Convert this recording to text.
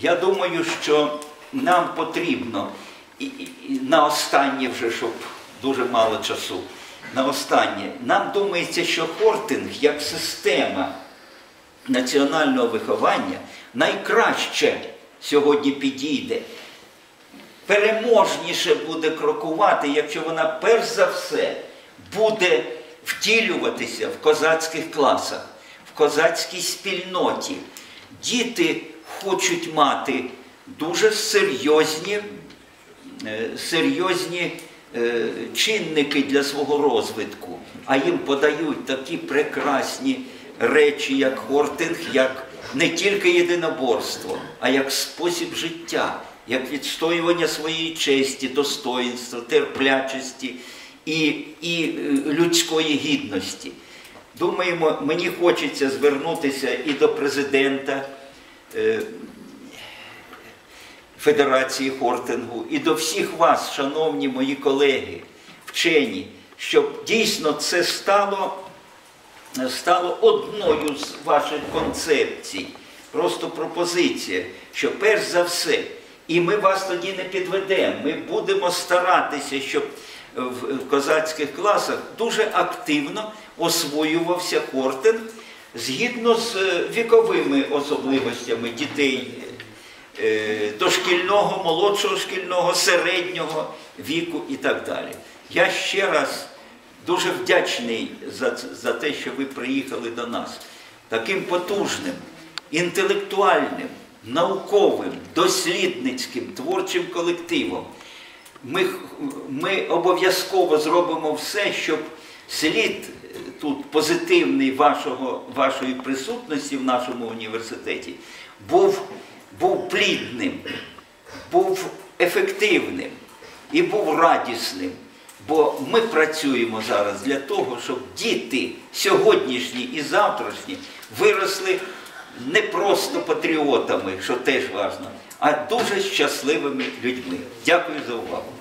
Я думаю, що нам потрібно і, і- на останнє вже, щоб дуже мало часу. На останнє. Нам думається, що хортинг як система національного виховання найкраще сьогодні підійде. Переможніше буде крокувати, якщо вона перш за все буде втілюватися в козацьких класах, в козацькій спільноті. Діти хочуть мати дуже серйозні, е, серйозні е, чинники для свого розвитку, а їм подають такі прекрасні речі, як хортинг, як не тільки єдиноборство, а як спосіб життя, як відстоювання своєї честі, достоїнства, терплячості і, і е, людської гідності. Думаємо, мені хочеться звернутися і до президента. Е, Федерації хортингу і до всіх вас, шановні мої колеги, вчені, щоб дійсно це стало, стало одною з ваших концепцій. Просто пропозиція, що перш за все, і ми вас тоді не підведемо, ми будемо старатися, щоб в в козацьких класах дуже активно освоювався хортинг згідно з е, віковими особливостями дітей е, дошкільного, молодшого шкільного, середнього віку і так далі. Я ще раз дуже вдячний за, за те, що ви приїхали до нас таким потужним, інтелектуальним, науковим, дослідницьким, творчим колективом. Ми, ми обов'язково зробимо все, щоб слід тут позитивний вашого, вашої присутності в нашому університеті був, був плідним, був ефективним і був радісним. Бо ми працюємо зараз для того, щоб діти сьогоднішні і завтрашні виросли не просто патріотами, що теж важливо, а дуже щасливими людьми. Дякую за увагу.